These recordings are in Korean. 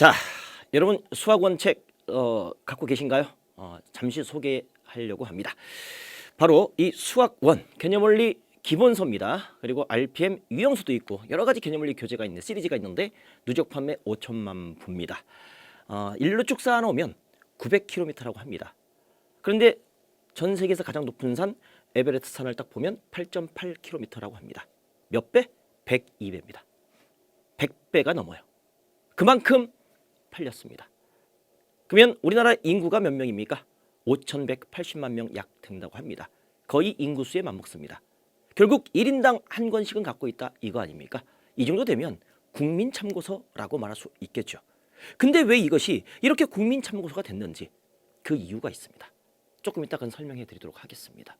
자, 여러분 수학원 책 어, 갖고 계신가요? 어, 잠시 소개하려고 합니다. 바로 이 수학원 개념원리 기본서입니다. 그리고 RPM 유형수도 있고 여러 가지 개념원리 교재가 있는 시리즈가 있는데 누적 판매 5천만 부입니다. 어, 일로 쭉 쌓아놓으면 900km라고 합니다. 그런데 전 세계에서 가장 높은 산 에베레스트 산을 딱 보면 8.8km라고 합니다. 몇 배? 102배입니다. 100배가 넘어요. 그만큼 팔렸습니다. 그러면 우리나라 인구가 몇 명입니까? 5,180만 명 약 된다고 합니다. 거의 인구수에 맞먹습니다. 결국 1인당 한 권씩은 갖고 있다 이거 아닙니까? 이 정도 되면 국민 참고서라고 말할 수 있겠죠. 근데 왜 이것이 이렇게 국민 참고서가 됐는지 그 이유가 있습니다. 조금 이따 그건 설명해 드리도록 하겠습니다.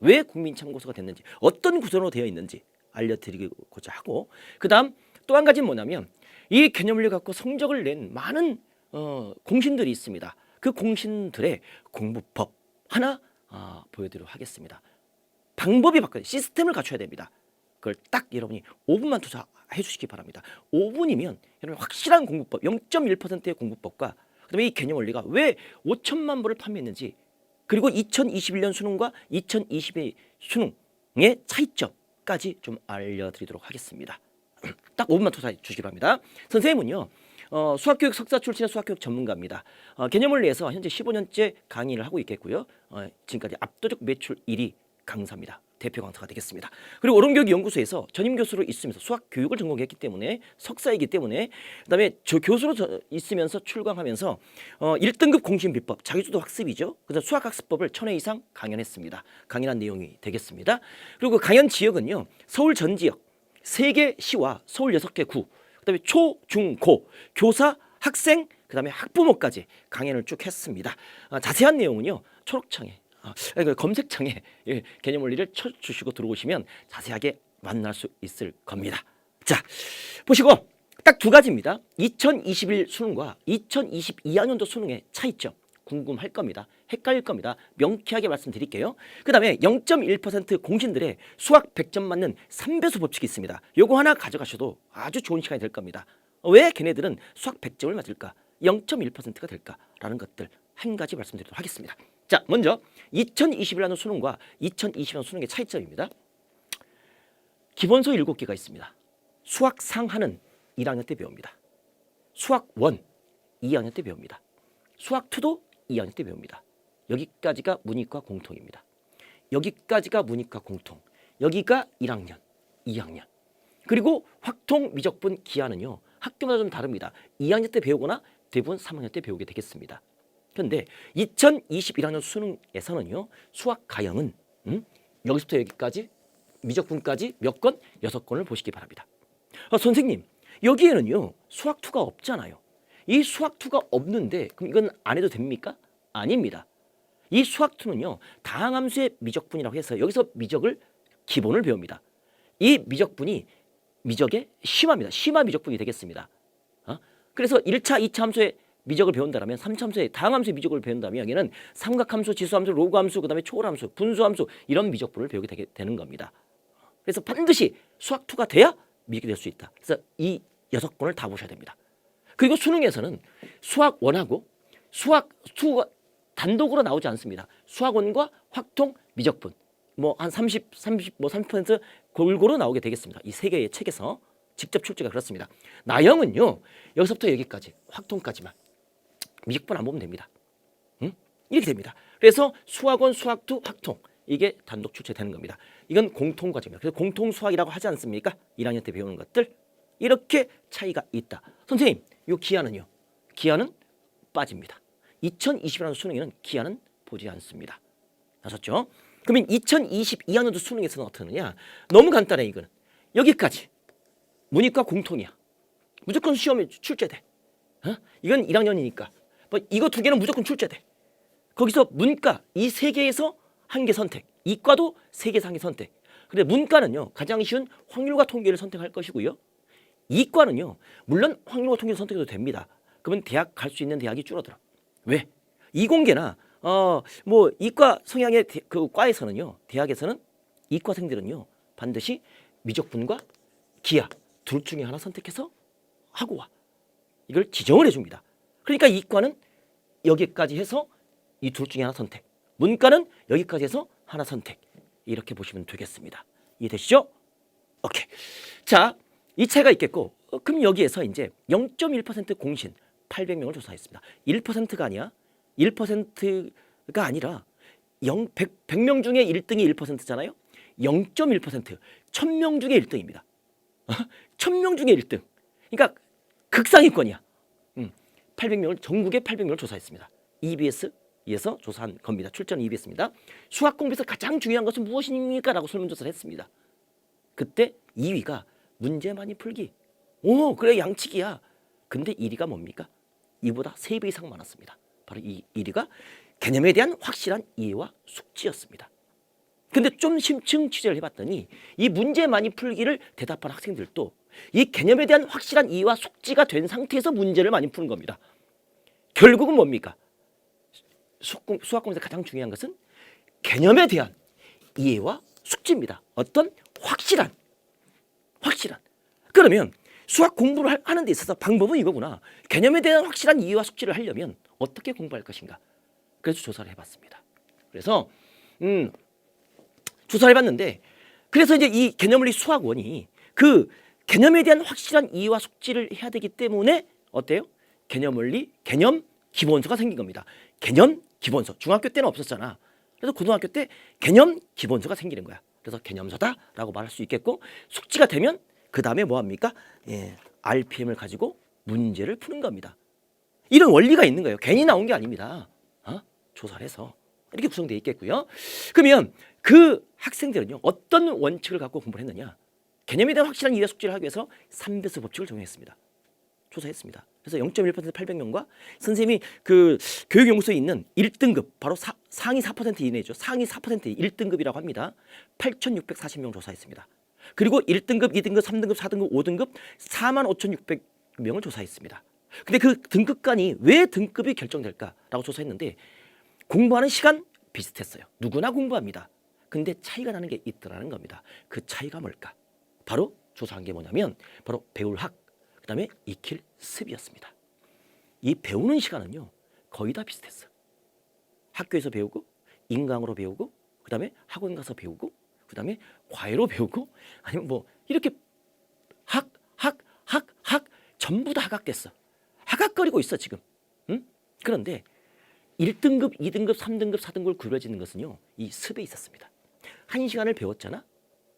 왜 국민 참고서가 됐는지 어떤 구조로 되어 있는지 알려드리고자 하고 그다음 또 한 가지는 뭐냐면 이 개념을 갖고 성적을 낸 많은 어, 공신들이 있습니다. 그 공신들의 공부법 하나 아, 보여드리도록 하겠습니다. 방법이 바뀌어요. 시스템을 갖춰야 됩니다. 그걸 딱 여러분이 5분만 투자해 주시기 바랍니다. 5분이면 여러분 확실한 공부법 0.1%의 공부법과 그다음에 이 개념 원리가 왜 5천만 부를 판매했는지 그리고 2021년 수능과 2022 수능의 차이점까지 좀 알려드리도록 하겠습니다. 딱 5분만 투자해 주시기 바랍니다. 선생님은요. 어, 수학교육 석사 출신의 수학교육 전문가입니다. 어, 개념원리에서 현재 15년째 강의를 하고 있겠고요. 어, 지금까지 압도적 매출 1위 강사입니다. 대표 강사가 되겠습니다. 그리고 오른교육연구소에서 전임 교수로 있으면서 수학 교육을 전공했기 때문에 석사이기 때문에 그다음에 저 교수로 저 있으면서 출강하면서 어, 1등급 공신 비법 자기주도 학습이죠. 그다음 수학 학습법을 천 회 이상 강연했습니다. 강연한 내용이 되겠습니다. 그리고 강연 지역은요. 서울 전 지역 세개 시와 서울 여섯 개 구, 그 다음에 초, 중, 고, 교사, 학생, 그 다음에 학부모까지 강연을 쭉 했습니다. 아, 자세한 내용은요 초록창에 아, 그 검색창에 예, 개념 원리를 쳐주시고 들어오시면 자세하게 만날 수 있을 겁니다. 자 보시고 딱 두 가지입니다. 2021 수능과 2022학년도 수능의 차이점 궁금할 겁니다. 헷갈릴 겁니다. 명쾌하게 말씀드릴게요. 그 다음에 0.1% 공신들의 수학 100점 맞는 3배수 법칙이 있습니다. 요거 하나 가져가셔도 아주 좋은 시간이 될 겁니다. 왜 걔네들은 수학 100점을 맞을까? 0.1%가 될까라는 것들 한 가지 말씀드리도록 하겠습니다. 자, 먼저 2021년 수능과 2020년 수능의 차이점입니다. 기본서 7개가 있습니다. 수학 상하는 1학년 때 배웁니다. 수학 원 2학년 때 배웁니다. 수학 2도 2학년 때 배웁니다. 여기까지가 문이과 공통입니다. 여기까지가 문이과 공통. 여기가 1학년, 2학년. 그리고 확통 미적분 기하는요. 학교마다 좀 다릅니다. 2학년 때 배우거나 대부분 3학년 때 배우게 되겠습니다. 그런데 2021학년 수능에서는요. 수학 가형은 음? 여기서부터 여기까지 미적분까지 몇 건? 여섯 건을 보시기 바랍니다. 아, 선생님, 여기에는요. 수학 2가 없잖아요. 이 수학 2가 없는데 그럼 이건 안 해도 됩니까? 아닙니다. 이 수학 2는요. 다항함수의 미적분이라고 해서 여기서 미적을 기본을 배웁니다. 이 미적분이 미적의 심화입니다. 심화 미적분이 되겠습니다. 어? 그래서 1차, 2차 함수의 미적을 배운다면 3차 함수의 다항함수의 미적을 배운다면 여기는 삼각함수, 지수함수, 로그함수, 그다음에 초월함수, 분수함수 이런 미적분을 배우게 되게 되는 겁니다. 그래서 반드시 수학 2가 돼야 미적이 될 수 있다. 그래서 이 여섯 권을 다 보셔야 됩니다. 그리고 수능에서는 수학 원하고 수학 수가 단독으로 나오지 않습니다. 수학원과 확통 미적분 뭐 한 30, 30, 뭐 30% 골고루 나오게 되겠습니다. 이 세 개의 책에서 직접 출제가 그렇습니다. 나형은요 여기서부터 여기까지 확통까지만 미적분 안 보면 됩니다. 응? 이렇게 됩니다. 그래서 수학원, 수학투, 확통 이게 단독 출제되는 겁니다. 이건 공통 과정입니다. 그래서 공통 수학이라고 하지 않습니까? 1학년 때 배우는 것들 이렇게 차이가 있다. 선생님, 요 기하는요? 기하는 빠집니다. 2021년 수능에는 기하는 보지 않습니다. 아셨죠? 그러면 2022학년도 수능에서는 어떻게 하느냐? 너무 간단해 이거는. 여기까지 문이과 공통이야. 무조건 시험에 출제돼. 어? 이건 1학년이니까. 뭐 이거 두 개는 무조건 출제돼. 거기서 문과 이 세 개에서 한 개 선택. 이과도 세 개에서 선택. 근데 문과는요 가장 쉬운 확률과 통계를 선택할 것이고요. 이과는요 물론 확률과 통계를 선택해도 됩니다. 그러면 대학 갈 수 있는 대학이 줄어들어. 왜? 이공계나 어 뭐 이과 성향의 대- 그 과에서는요 대학에서는 이과생들은요 반드시 미적분과 기하 둘 중에 하나 선택해서 하고 와. 이걸 지정을 해 줍니다. 그러니까 이과는 여기까지 해서 이 둘 중에 하나 선택. 문과는 여기까지 해서 하나 선택. 이렇게 보시면 되겠습니다. 이해되시죠? 오케이. 자, 이 차이가 있겠고, 어, 그럼 여기에서 이제 0.1% 공신 800명을 조사했습니다. 1%가 아니야. 1%가 아니라 0, 100, 100명 중에 1등이 1%잖아요. 0.1% 1000명 중에 1등입니다. 1000명 중에 1등. 그러니까 극상위권이야. 음, 800명을 전국에 800명을 조사했습니다. EBS에서 조사한 겁니다. 출전 EBS입니다. 수학 공부에서 가장 중요한 것은 무엇입니까 라고 설문조사를 했습니다. 그때 2위가 문제 많이 풀기. 오, 그래 양치기야. 근데 1위가 뭡니까? 이보다 3배 이상 많았습니다. 바로 이 1위가 개념에 대한 확실한 이해와 숙지였습니다. 근데 좀 심층 취재를 해봤더니 이 문제 많이 풀기를 대답한 학생들도 이 개념에 대한 확실한 이해와 숙지가 된 상태에서 문제를 많이 푸는 겁니다. 결국은 뭡니까? 수학공, 수학공에서 가장 중요한 것은 개념에 대한 이해와 숙지입니다. 어떤 확실한, 확실한. 그러면 수학 공부를 할- 하는 데 있어서 방법은 이거구나. 개념에 대한 확실한 이해와 숙지를 하려면 어떻게 공부할 것인가? 그래서 조사를 해봤습니다. 그래서 음, 조사를 해봤는데 그래서 이제 이 개념원리 수학원이 그 개념에 대한 확실한 이해와 숙지를 해야 되기 때문에 어때요? 개념원리 개념 기본서가 생긴 겁니다. 개념 기본서 중학교 때는 없었잖아. 그래서 고등학교 때 개념 기본서가 생기는 거야. 그래서 개념서다라고 말할 수 있겠고 숙지가 되면 그 다음에 뭐 합니까? 예, RPM을 가지고 문제를 푸는 겁니다. 이런 원리가 있는 거예요. 괜히 나온 게 아닙니다. 어? 조사를 해서 이렇게 구성되어 있겠고요. 그러면 그 학생들은요 어떤 원칙을 갖고 공부를 했느냐? 개념에 대한 확실한 이해 숙지를 하기 위해서 3배수 법칙을 적용했습니다. 조사했습니다. 그래서 0.1% 800명과 선생님이 그 교육연구소에 있는 1등급 바로 사, 상위 4% 이내죠. 상위 4% 1등급이라고 합니다. 8,640명 조사했습니다. 그리고 1등급, 2등급, 3등급, 4등급, 5등급 45,600명을 조사했습니다. 근데 그 등급 간이 왜 등급이 결정될까라고 조사했는데 공부하는 시간 비슷했어요. 누구나 공부합니다. 근데 차이가 나는 게 있더라는 겁니다. 그 차이가 뭘까? 바로 조사한 게 뭐냐면 바로 배울 학, 그 다음에 익힐 습이었습니다. 이 배우는 시간은요 거의 다 비슷했어. 학교에서 배우고 인강으로 배우고 그 다음에 학원 가서 배우고 그 다음에 과외로 배우고 아니면 뭐 이렇게 학 학 학 학 전부 다 하각됐어. 하각거리고 있어 지금. 응? 그런데 1등급, 2등급, 3등급, 4등급을 구별짓는 것은요. 이 습에 있었습니다. 한 시간을 배웠잖아.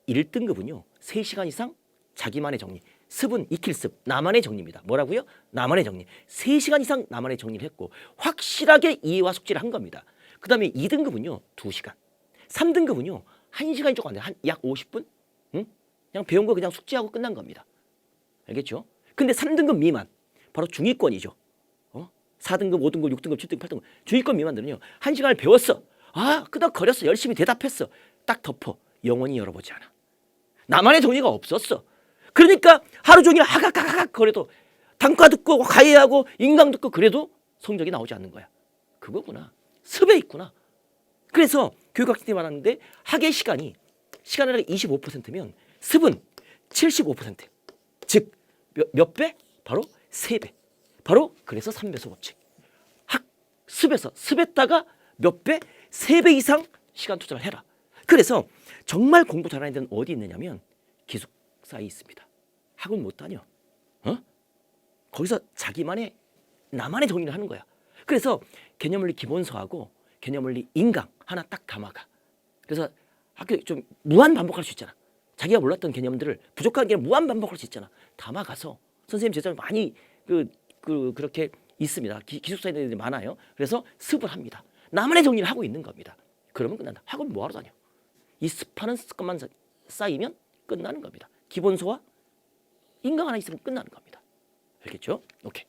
1등급은요. 3시간 이상 자기만의 정리. 습은 익힐 습, 나만의 정리입니다. 뭐라고요? 나만의 정리. 3시간 이상 나만의 정리를 했고 확실하게 이해와 숙지를 한 겁니다. 그 다음에 2등급은요. 2시간. 3등급은요. 1시간이 조금 안 돼요. 한약 50분? 응? 그냥 배운 거 그냥 숙지하고 끝난 겁니다. 알겠죠? 근데 3등급 미만. 바로 중위권이죠. 어? 4등급, 5등급, 6등급, 7등급, 8등급. 중위권 미만들은요. 한 시간을 배웠어. 아, 끄덕거렸어. 열심히 대답했어. 딱 덮어. 영원히 열어보지 않아. 나만의 정리가 없었어. 그러니까 하루 종일 하각하각 거려도 단과 듣고 과외하고 인강 듣고 그래도 성적이 나오지 않는 거야. 그거구나. 습에 있구나. 그래서 교육학생들이 말하는데 학의 시간이 시간을 25%면 습은 75%. 즉몇 배? 바로 세 배. 바로 그래서 3배수 법칙. 학 습에서 습에다가 몇 배? 세배 이상 시간 투자를 해라. 그래서 정말 공부 잘하는 애들은 어디 있느냐면 기숙 사에 있습니다. 학원 못 다녀. 어? 거기서 자기만의 나만의 정리를 하는 거야. 그래서 개념 원리 기본서하고 개념 원리 인강 하나 딱 담아가. 그래서 학교 좀 무한 반복할 수 있잖아. 자기가 몰랐던 개념들을 부족한 게 무한 반복할 수 있잖아. 담아가서 선생님 제자 많이 그, 그 그렇게 있습니다. 기, 기숙사 있는 애들이 많아요. 그래서 습을 합니다. 나만의 정리를 하고 있는 겁니다. 그러면 끝난다. 학원 뭐하러 다녀? 이 습하는 습관만 쌓- 쌓이면 끝나는 겁니다. 기본소와 인강 하나 있으면 끝나는 겁니다. 알겠죠? 오케이.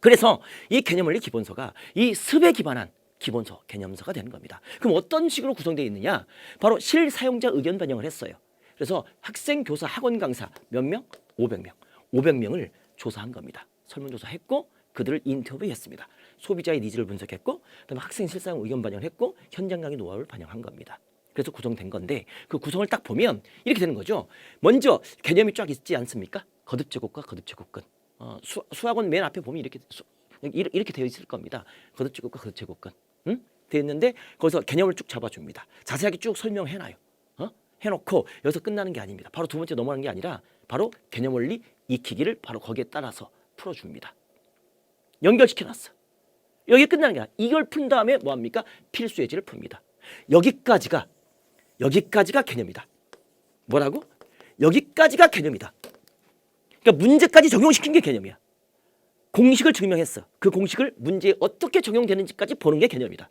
그래서 이 개념 원리 기본서가 이 습에 기반한 기본서, 개념서가 되는 겁니다. 그럼 어떤 식으로 구성되어 있느냐? 바로 실사용자 의견 반영을 했어요. 그래서 학생, 교사, 학원 강사 몇 명? 500명. 500명을 조사한 겁니다. 설문조사 했고 그들을 인터뷰했습니다. 소비자의 니즈를 분석했고 그다음에 학생 실사용 의견 반영을 했고 현장 강의 노하우를 반영한 겁니다. 그래서 구성된 건데 그 구성을 딱 보면 이렇게 되는 거죠. 먼저 개념이 쫙 있지 않습니까? 거듭 제곱과 거듭 제곱근. 어, 수, 수학원 맨 앞에 보면 이렇게 수, 이렇게 되어 있을 겁니다. 거듭 제곱과 거듭 제곱근. 응? 되어 있는데 거기서 개념을 쭉 잡아줍니다. 자세하게 쭉 설명해 놔요. 어? 해놓고 여기서 끝나는 게 아닙니다. 바로 두 번째 넘어가는 게 아니라 바로 개념 원리 익히기를 바로 거기에 따라서 풀어줍니다. 연결시켜 놨어. 여기 끝나는 게 아니라 이걸 푼 다음에 뭐 합니까? 필수 예제를 풉니다. 여기까지가 여기까지가 개념이다. 뭐라고? 여기까지가 개념이다. 그러니까 문제까지 적용시킨 게 개념이야. 공식을 증명했어. 그 공식을 문제에 어떻게 적용되는지까지 보는 게 개념이다.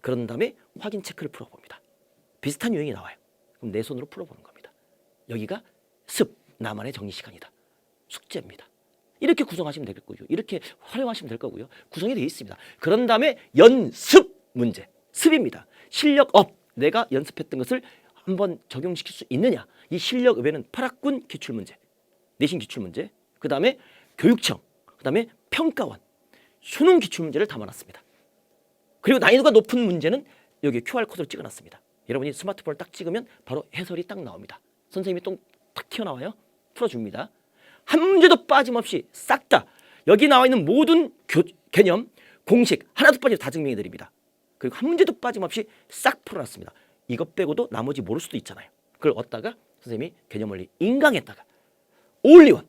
그런 다음에 확인 체크를 풀어봅니다. 비슷한 유형이 나와요. 그럼 내 손으로 풀어보는 겁니다. 여기가 습 나만의 정리 시간이다. 숙제입니다. 이렇게 구성하시면 될 거고요. 이렇게 활용하시면 될 거고요. 구성이 되어 있습니다. 그런 다음에 연습 문제. 습입니다. 실력 업. 내가 연습했던 것을 한번 적용시킬 수 있느냐. 이 실력 업에는 8학군 기출 문제, 내신 기출 문제, 그 다음에 교육청, 그 다음에 평가원, 수능 기출 문제를 담아놨습니다. 그리고 난이도가 높은 문제는 여기 QR 코드를 찍어놨습니다. 여러분이 스마트폰을 딱 찍으면 바로 해설이 딱 나옵니다. 선생님이 똥탁 튀어나와요. 풀어줍니다. 한 문제도 빠짐없이 싹 다 여기 나와 있는 모든 교- 개념, 공식 하나도 빠지고 다 증명해 드립니다. 그리고 한 문제도 빠짐없이 싹 풀어놨습니다. 이것 빼고도 나머지 모를 수도 있잖아요. 그걸 얻다가 선생님이 개념 원리 인강했다가 올리원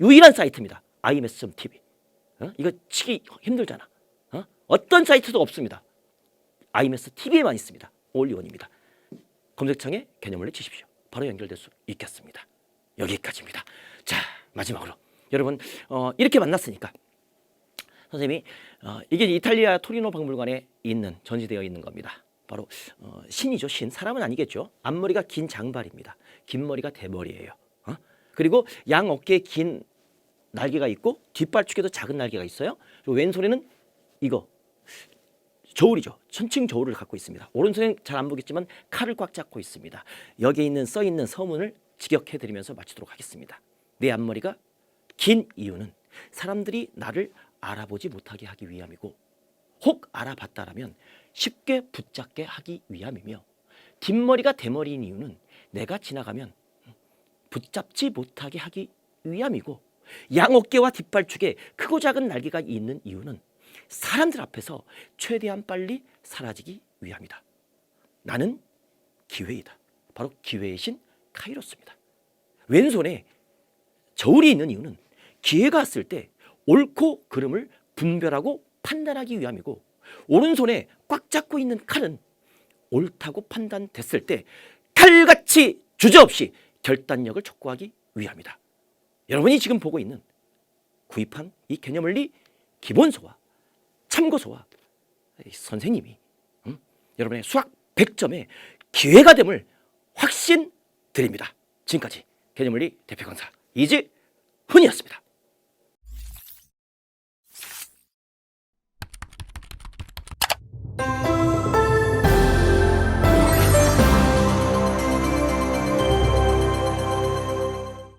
유일한 사이트입니다. ims.tv 어? 이거 치기 힘들잖아. 어? 어떤 사이트도 없습니다. ims TV에만 있습니다. 올리원입니다. 검색창에 개념 원리 치십시오. 바로 연결될 수 있겠습니다. 여기까지입니다. 자 마지막으로 여러분 어, 이렇게 만났으니까 선생님이 어, 이게 이탈리아 토리노 박물관에 있는 전시되어 있는 겁니다. 바로 어, 신이죠 신 사람은 아니겠죠. 앞머리가 긴 장발입니다. 긴 머리가 대머리예요. 어? 그리고 양 어깨에 긴 날개가 있고 뒷발축에도 작은 날개가 있어요. 그리고 왼손에는 이거 저울이죠. 천칭 저울을 갖고 있습니다. 오른손엔 잘 안 보겠지만 칼을 꽉 잡고 있습니다. 여기에 있는 써 있는 서문을 직역해 드리면서 마치도록 하겠습니다. 내 앞머리가 긴 이유는 사람들이 나를 알아보지 못하게 하기 위함이고 혹 알아봤다라면 쉽게 붙잡게 하기 위함이며 뒷머리가 대머리인 이유는 내가 지나가면 붙잡지 못하게 하기 위함이고 양어깨와 뒷발축에 크고 작은 날개가 있는 이유는 사람들 앞에서 최대한 빨리 사라지기 위함이다. 나는 기회이다. 바로 기회의 신 카이로스입니다. 왼손에 저울이 있는 이유는 기회가 왔을 때 옳고 그름을 분별하고 판단하기 위함이고 오른손에 꽉 잡고 있는 칼은 옳다고 판단됐을 때 칼같이 주저없이 결단력을 촉구하기 위함이다. 여러분이 지금 보고 있는 구입한 이 개념 원리 기본서와 참고서와 이 선생님이 음? 여러분의 수학 100점의 기회가 됨을 확신 드립니다. 지금까지 개념 원리 대표 강사 이지 훈이었습니다.